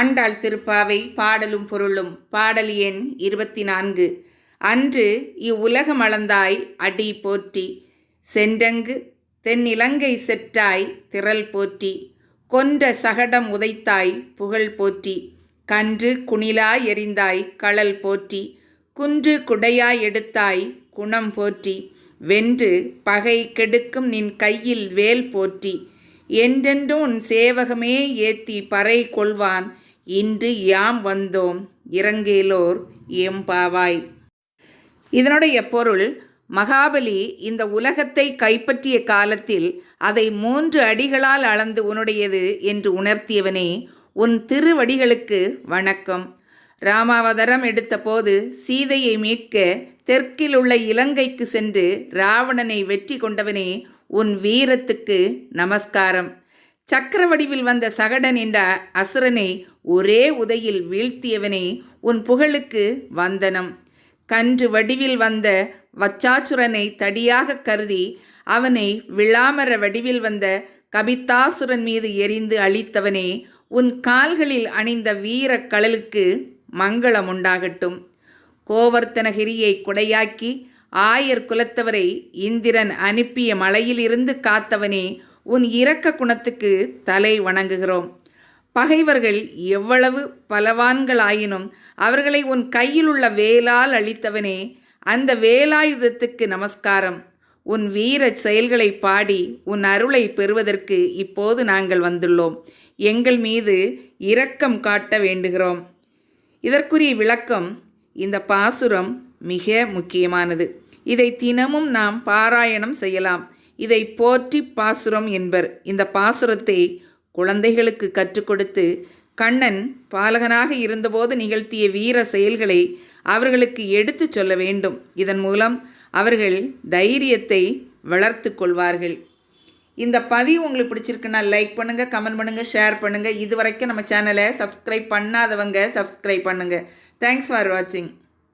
ஆண்டாள் திருப்பாவை பாடலும் பொருளும் பாடல் எண் இருபத்தி நான்கு அன்று இவ்வுலகம் அளந்தாய் அடி போற்றி சென்றங்கு தென்னிலங்கை செற்றாய் திரள் போற்றி கொன்ற சகடம் உதைத்தாய் புகழ் போற்றி கன்று குணிலாய் எறிந்தாய் களல் போற்றி குன்று குடையாய் எடுத்தாய் குணம் போற்றி வென்று பகை கெடுக்கும் நின் கையில் வேல் போற்றி என்றென்றும் உன் சேவகமே ஏத்தி பறை கொள்வான் இன்று யாம் வந்தோம் இறங்கேலோர் எம்பாவாய். இதனுடைய பொருள் மகாபலி இந்த உலகத்தை கைப்பற்றிய காலத்தில் அதை மூன்று அடிகளால் அளந்து உன்னுடையது என்று உணர்த்தியவனே உன் திருவடிகளுக்கு வணக்கம். ராமாவதரம் எடுத்தபோது சீதையை மீட்க தெற்கில் உள்ள இலங்கைக்கு சென்று ராவணனை வெற்றி கொண்டவனே உன் வீரத்துக்கு நமஸ்காரம். சக்கர வடிவில் வந்த சகடன் என்ற அசுரனை ஒரே உதையில் வீழ்த்தியவனே உன் புகழுக்கு வந்தனம். கன்று வடிவில் வந்த வச்சாசுரனை தடியாக கருதி அவனை விழாமர வடிவில் வந்த கபித்தாசுரன் மீது எரிந்து அழித்தவனே உன் கால்களில் அணிந்த வீரக் கழலுக்கு மங்களம் உண்டாகட்டும். கோவர்த்தனகிரியை குடையாக்கி ஆயர் குலத்தவரை இந்திரன் அனுப்பிய மலையிலிருந்து காத்தவனே உன் இரக்க குணத்துக்கு தலை வணங்குகிறோம். பகைவர்கள் எவ்வளவு பலவான்களாயினும் அவர்களை உன் கையில் உள்ள வேலால் அளித்தவனே அந்த வேலாயுதத்துக்கு நமஸ்காரம். உன் வீர செயல்களை பாடி உன் அருளை பெறுவதற்கு இப்போது நாங்கள் வந்துள்ளோம். எங்கள் மீது இரக்கம் காட்ட வேண்டுகிறோம். இதற்குரிய விளக்கம் இந்த பாசுரம் மிக முக்கியமானது. இதை தினமும் நாம் பாராயணம் செய்யலாம். இதை போற்றி பாசுரம் என்பர். இந்த பாசுரத்தை குழந்தைகளுக்கு கற்றுக் கொடுத்து கண்ணன் பாலகனாக இருந்தபோது நிகழ்த்திய வீர செயல்களை அவர்களுக்கு எடுத்து சொல்ல வேண்டும். இதன் மூலம் அவர்கள் தைரியத்தை வளர்த்து கொள்வார்கள். இந்த பதிவு உங்களுக்கு பிடிச்சிருக்குன்னா லைக் பண்ணுங்கள் கமெண்ட் பண்ணுங்கள் ஷேர் பண்ணுங்கள் இது வரைக்கும் நம்ம சேனலை சப்ஸ்கிரைப் பண்ணாதவங்க சப்ஸ்கிரைப் பண்ணுங்கள் தேங்க்ஸ் ஃபார் வாட்சிங்